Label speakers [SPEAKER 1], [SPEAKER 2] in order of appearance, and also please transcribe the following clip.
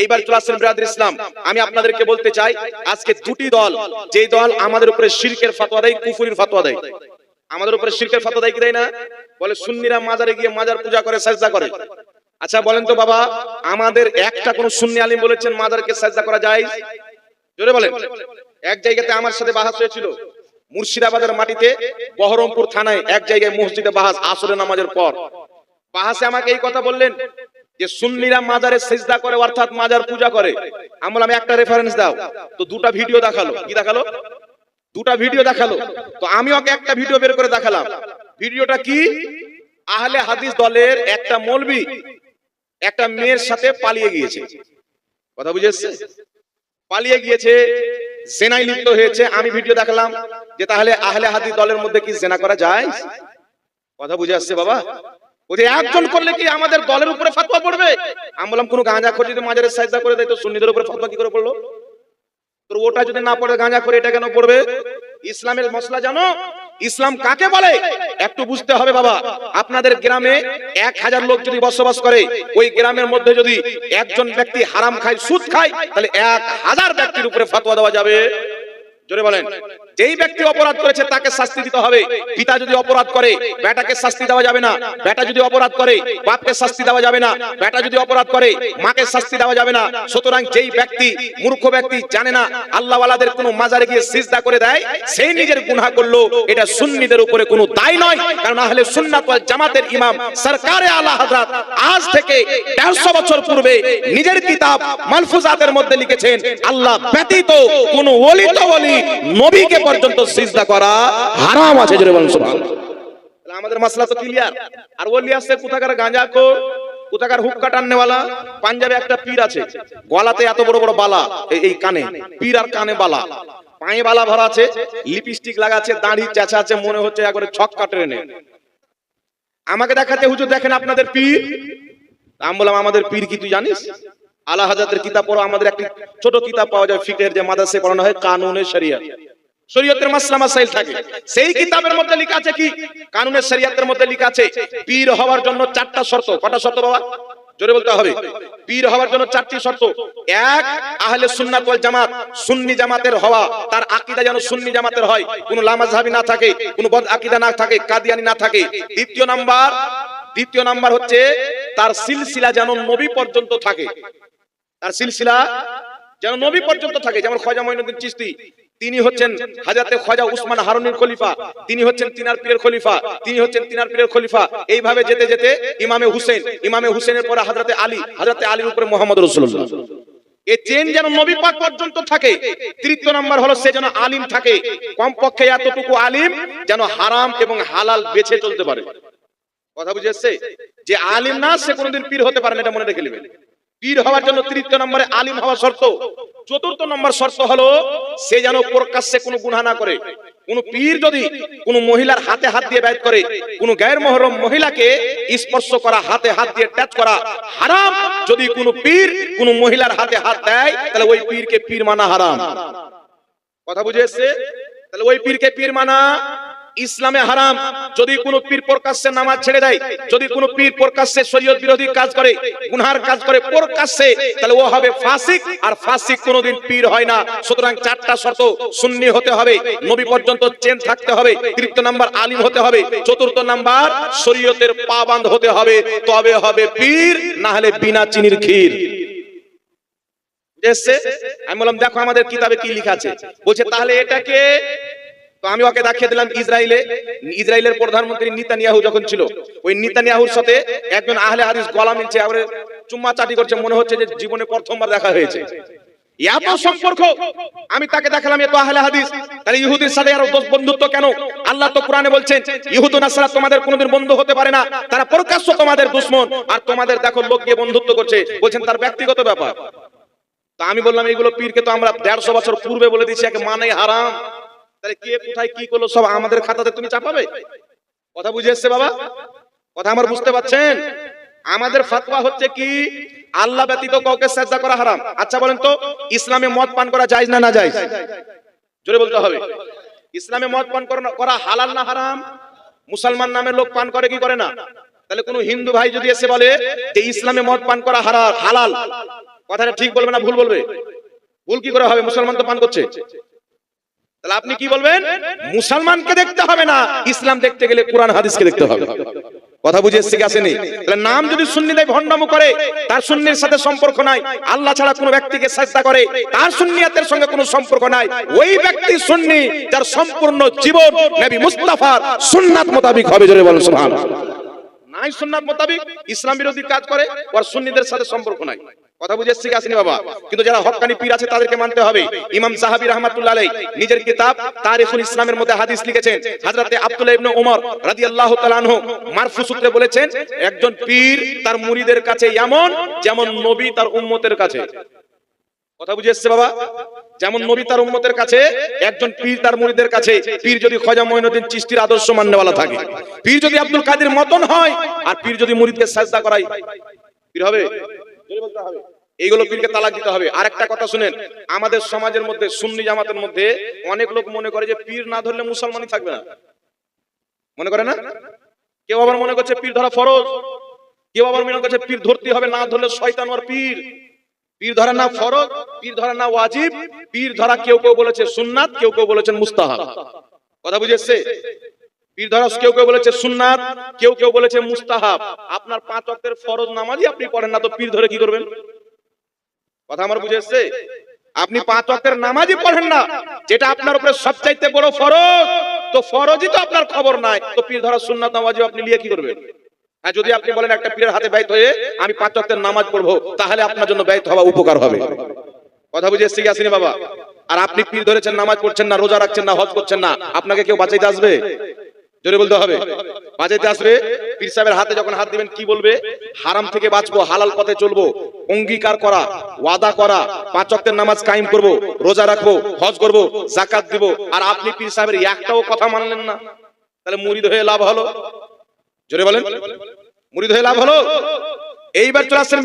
[SPEAKER 1] এইবার চলে আসছেন ব্রাদার ইসলাম আমি আপনাদেরকে বলতে চাই আজকে দুটি দল যেই দল আমাদের উপরে শিরকের ফতোয়া দেয় কুফুরির ফতোয়া দেয়। আমাদের উপরে শিরকের ফতোয়া দেয় কি দেয় না? বলে সুন্নিরা মাজারে গিয়ে মাজার পূজা করে সাজদা করে। আচ্ছা বলেন তো বাবা আমাদের একটা কোন সুন্নি আলিম বলেছেন মাজারকে সাজদা করা যায়? জোরে বলেন। এক জায়গাতে আমার সাথে বাহাস হয়েছিল মুর্শিদাবাদের মাটিতে বহরমপুর থানায় এক জায়গায় মসজিদে বাহাস আসরে নামাজের পর। বাহাসে আমাকে এই কথা বললেন যে সুন্নিরা মাজারে সেজদা করে, অর্থাৎ মাজার পূজা করে। আমি বললাম একটা রেফারেন্স দাও। তো দুটা ভিডিও দেখাল। কি দেখাল? দুটা ভিডিও দেখাল। তো আমি ওকে একটা ভিডিও বের করে দেখালাম। ভিডিওটা কি? আহলে হাদিস দলের একটা মৌলবি, একটা মেয়ের সাথে পালিয়ে গিয়েছে। কথা বুঝে পালিয়ে গিয়েছে জেনাই লিপ্ত হয়েছে। আমি ভিডিও দেখালাম যে তাহলে আহলে হাদিস দলের মধ্যে কি জেনা করা যায়? কথা বুঝে আসছে বাবা? ইসলামের মশলা জানো? ইসলাম কাকে বলে? একটু বুঝতে হবে বাবা। আপনাদের গ্রামে এক হাজার লোক যদি বসবাস করে, ওই গ্রামের মধ্যে যদি একজন ব্যক্তি হারাম খায়, সুদ খায়, তাহলে এক হাজার ব্যক্তির উপরে ফতোয়া দেওয়া যাবে। জোরে বলেন। যেই ব্যক্তি অপরাধ করেছে তাকে শাস্তি দিতে হবে। পিতা যদি অপরাধ করে, বেটাকে শাস্তি দেওয়া যাবে না। বেটা যদি অপরাধ করে, বাপকে শাস্তি দেওয়া যাবে না। বেটা যদি অপরাধ করে, মাকে শাস্তি দেওয়া যাবে না। সুতরাং যেই ব্যক্তি, মূর্খ ব্যক্তি জানে না, আল্লাহওয়ালাদের কোনো মাজারে গিয়ে সিজদা করে দেয় সেই নিজের গুনাহ করল। এটা সুন্নিদের উপরে কোনো দায় নয়। কারণ আহলে সুন্নাত ওয়াল জামাতের ইমাম সরকারে আলা হযরত আজ থেকে 150 বছর পূর্বে নিজের কিতাব মালফুজাতের মধ্যে লিখেছেন, আল্লাহ ব্যতীত কোনো ওলি তো ওলি নবীকে পর্যন্ত সিজদা করা হারাম আছে, জোরে বলুন সুবহানাল্লাহ। তাহলে আমাদের মাসলা তো ক্লিয়ার। আর ওলি আছে কোথাকার গাঁজা খোর, কোথাকার হুক্কা টাননেওয়ালা পাঞ্জাবে একটা পীর আছে, গলাতে এত বড় বড় বালা, এই- কানে, পীর আর কানে বালা। পায়ে বালা ভরা আছে, লিপস্টিক লাগাচ্ছে দাড়ি চেঁচা আছে, মনে হচ্ছে একবারে ছক্কা ট্রেনে আমাকে দেখাতে হুজুর দেখেন আপনাদের পীর? আমি বললাম, আমাদের পীর কি তুই জানিস? আলা হাজাতের কিতাব পড়ো, আমাদের একটি ছোট কিতাব পাওয়া যায় ফিকের যে মাদাসে পড়ানো হয় কানুনে শরিয়া। শরীয়তের মাসলা মাসাইল থাকে। সেই কিতাবের মধ্যে লেখা আছে কি? কানুনের শরিয়াতের মধ্যে লেখা আছে, পীর হওয়ার জন্য চারটা শর্ত। কটা শর্ত বাবা? জোরে বলতে হবে। পীর হওয়ার জন্য চারটি শর্ত। এক, আহলে সুন্নাত ওয়াল জামাত। সুন্নি জামাতের হওয়া, তার আকীদা যেন সুন্নি জামাতের হয়। কোনো লামাজহাবি না থাকে, কোনো বদ আকীদা না থাকে, কাদিয়ানি না থাকে। দ্বিতীয় নাম্বার দ্বিতীয় নাম্বার হচ্ছে, তার সিলসিলা যেন নবী পর্যন্ত থাকে। তার সিলসিলা যেন নবী পর্যন্ত থাকে, যেমন খোজা মঈনুদ্দিন চিশতি, তিনি হচ্ছেন হাজরাতে খোজা উসমান হারুনের খলিফা, তিনি হচ্ছেন তিনার পীরের খলিফা, তিনি হচ্ছেন তিনার পীরের খলিফা। এইভাবে যেতে যেতে ইমামে হুসেন, ইমামে হুসেনের পরে হাজরাতে আলী, হাজরাতে আলীর উপরে মোহাম্মদ রাসূলুল্লাহ। এই চেন যেন নবী পাক পর্যন্ত থাকে, তৃতীয় নাম্বার হলো সে যেন আলিম থাকে, কমপক্ষে এতটুকু আলিম যেন হারাম এবং হালাল বেছে চলতে পারে। কথা বুঝে? যে আলিম না, সে কোনোদিন পীর হতে পারে না, এটা মনে রেখে নেবেন। পীর হওয়ার জন্য তৃতীয় নম্বরে আলিম হওয়া শর্ত। চতুর্থ নম্বর শর্ত হলো, সে যেন প্রকাশ্যে কোনো গুনাহ না করে। কোন পীর যদি কোন মহিলার হাতে হাত দিয়ে ব্যয় করে, কোন গায়ের মহরম মহিলাকে স্পর্শ করা, হাতে হাত দিয়ে টাচ করা, হারাম। যদি কোন পীর কোন মহিলার হাতে হাত দেয়, তাহলে ওই পীরকে পীর মানা হারাম। কথা বুঝে এসছে? তাহলে ওই পীরকে পীর মানা ইসলামে হারাম। যদি কোনো পীর প্রকাশ্যে নামাজ ছেড়ে দেয়, যদি কোনো পীর প্রকাশ্যে শরীয়ত বিরোধী কাজ করে, গুনহার কাজ করে প্রকাশ্যে, তাহলে ও হবে ফাসিক, আর ফাসিক কোনোদিন পীর হয় না। সুতরাং চারটা শর্ত সুন্নি হতে হবে, নবী পর্যন্ত চেন থাকতে হবে, তৃতীয় নাম্বার আলিম হতে হবে, চতুর্থ নাম্বার শরীয়তের পাবান্ধ হতে হবে, তবে হবে পীর না হলে বিনা চিনির ক্ষীর। আমি বললাম, দেখো আমাদের কিতাবে কি লেখা আছে? বলছে, তাহলে এটাকে তো আমি ওকে দেখিয়ে দিলাম ইসরায়েলে। ইসরায়েলের প্রধানমন্ত্রী নিতানিয়াহু যখন ছিল, ওই নিতানিয়াহুর সাথে একজন আহলে হাদিস গলা মিলছে, আবার চুম্মা চাটি করছে, মনে হচ্ছে যে জীবনে প্রথমবার দেখা হয়েছে। এত সম্পর্ক, আমি তাকে দেখালাম এত আহলে হাদিস। তাহলে ইহুদির সাথে আরও দোষ বন্ধুত্ব কেন? আল্লাহ তো কোরআনে বলছেন, ইহুদ নাসরা তোমাদের কোনোদিন বন্ধু হতে পারে না। তারা প্রকাশ্য তোমাদের দুশ্মন। আর তোমাদের দেখো, লোক গিয়ে বন্ধুত্ব করছে। বলছেন, তার ব্যক্তিগত ব্যাপার। তা আমি বললাম, এইগুলো পীরকে তো আমরা দেড়শো বছর পূর্বে বলে দিচ্ছি একে মানে হারাম। তাহলে কে কোথায় কি করল, সব আমাদের খাতাতে তুমি চাপাবে? কথা বুঝে এসছে বাবা? কথা আমার বুঝতে পারছেন? আমাদের ফাতোয়া হচ্ছে কি? আল্লাহ ব্যতীত কাউকে সাজদা করা হারাম। আচ্ছা বলেন তো, ইসলামে মদ পান করা জায়েজ না না জায়েজ? জোরে বলতে হবে। ইসলামে মদ পান করা- হালাল না হারাম? মুসলমান নামের লোক পান করে কি করে না? তাহলে কোন হিন্দু ভাই যদি এসে বলে যে ইসলামে মদ পান করা হারা- হালাল, কথাটা ঠিক বলবে না, ভুল বলবে? ভুল কি করে হবে? মুসলমান তো পান করছে। তাহলে আপনি কি বলবেন? মুসলমানকে দেখতে হবে না, ইসলাম দেখতে গেলে কোরআন, হাদিসকে দেখতে হবে। কথা বুঝে এসছে কি আসেনি? তাহলে নাম যদি সুন্নি দেয় ভণ্ডামো করে, তার সুন্নির সাথে সম্পর্ক নাই, আল্লাহ ছাড়া কোনো ব্যক্তিকে চেষ্টা করে, তার সুন্নিয়াতের সঙ্গে কোনো সম্পর্ক নাই, ওই ব্যক্তি সুন্নি যার সম্পূর্ণ জীবন নবী মুস্তাফার সুন্নাত মোতাবিক হবে, জোরে বলেন, সুবহানাল্লাহ। নাই সুন্নাত মোতাবিক, ইসলাম বিরোধী কাজ করে, ওর সুন্নিদের সাথে সম্পর্ক নাই। কথা বুঝে আসেনি বাবা। কিন্তু যারা হক্কানি পীর আছে তাদেরকে মানতে হবে। ইমাম সাহাবী রাহমাতুল্লাহ আলাইহি নিজের কিতাব তারিখুল ইসলামের মধ্যে হাদিস লিখেছেন। হযরতে আব্দুল্লাহ ইবনে ওমর রাদিয়াল্লাহু তাআলা আনহু মারফু সূত্রে বলেছেন, একজন পীর তার মুরিদের কাছে এমন যেমন নবী তার উম্মতের কাছে। কথা বুঝে এসছে বাবা? যেমন নবী তার উম্মতের কাছে, একজন পীর তার মুরিদের কাছে। পীর যদি খজা মঈনুদ্দিন চিশতির আদর্শ মান্যওয়ালা থাকে। পীর যদি আব্দুল কাদের মতন হয়, আর পীর যদি মুরিদকে সাজদা করায়। পীর হবে? বলতে হবে। এইগুলো পীরকে তালাক দিতে হবে। আর একটা কথা শুনেন, আমাদের সমাজের মধ্যে, সুন্নি জামাতের মধ্যে অনেক লোক মনে করে যে পীর না ধরলে মুসলমানই থাকবে না। মনে করে না? কেউ আবার মনে করছে পীর ধরা ফরজ। কেউ আবার মনে করছে পীর ধরতে হবে, না ধরলে শয়তান ওর পীর। পীর ধরা না ফরজ, পীর ধরা না ওয়াজিব, পীর ধরা কেউ কেউ বলেছে সুন্নাত, কেউ কেউ বলেছেন মুস্তাহাব। কথা বুঝেছে পীর ধরা কেউ কেউ বলেছে সুন্নাত, কেউ কেউ বলেছে মুস্তাহাব। আপনার পাঁচ ওয়াক্তের ফরজ নামাজই আপনি পড়েন না, তো পীর ধরে কি করবেন কথা আমার বুঝে এসছে? আপনি পাঁচ ওয়াক্তের নামাজই পড়েন না। যেটা আপনার উপরে সবচাইতে বড় ফরজ। তো ফরজই তো আপনার খবর নাই। তো পীর ধরা সুন্নাত নামাজও আপনি নিয়ে কি করবেন? হ্যাঁ যদি আপনি বলেন একটা পীরের হাতে ব্যয় হয়ে আমি পাঁচ ওয়াক্তের নামাজ পড়ব তাহলে আপনার জন্য ব্যয় হওয়া উপকার হবে। কথা বুঝে এসছে কি আসেনি বাবা? আর আপনি পীর ধরেছেন নামাজ পড়ছেন না রোজা রাখছেন না হজ করছেন না আপনাকে কেউ বাঁচাইতে আসবে? জোরে বলতে হবে। বাঁচাইতে আসবে? পীর সাহেবের হাতে যখন হাত দিবেন কি বলবে? হারাম থেকে বাঁচবো হালাল পথে চলবো। অঙ্গীকার করা, ওয়াদা করা, পাঁচ ওয়াক্তের নামাজ কায়েম করব, রোজা রাখব, হজ করব জাকাত দিব, আর আপনি পীর সাহেবের একটাও কথা মানলেন না। তাহলে মুরিদ হয়ে লাভ হলো? জোরে বলেন। মুরিদ হয়ে লাভ হলো? এইবার চলে আসছেন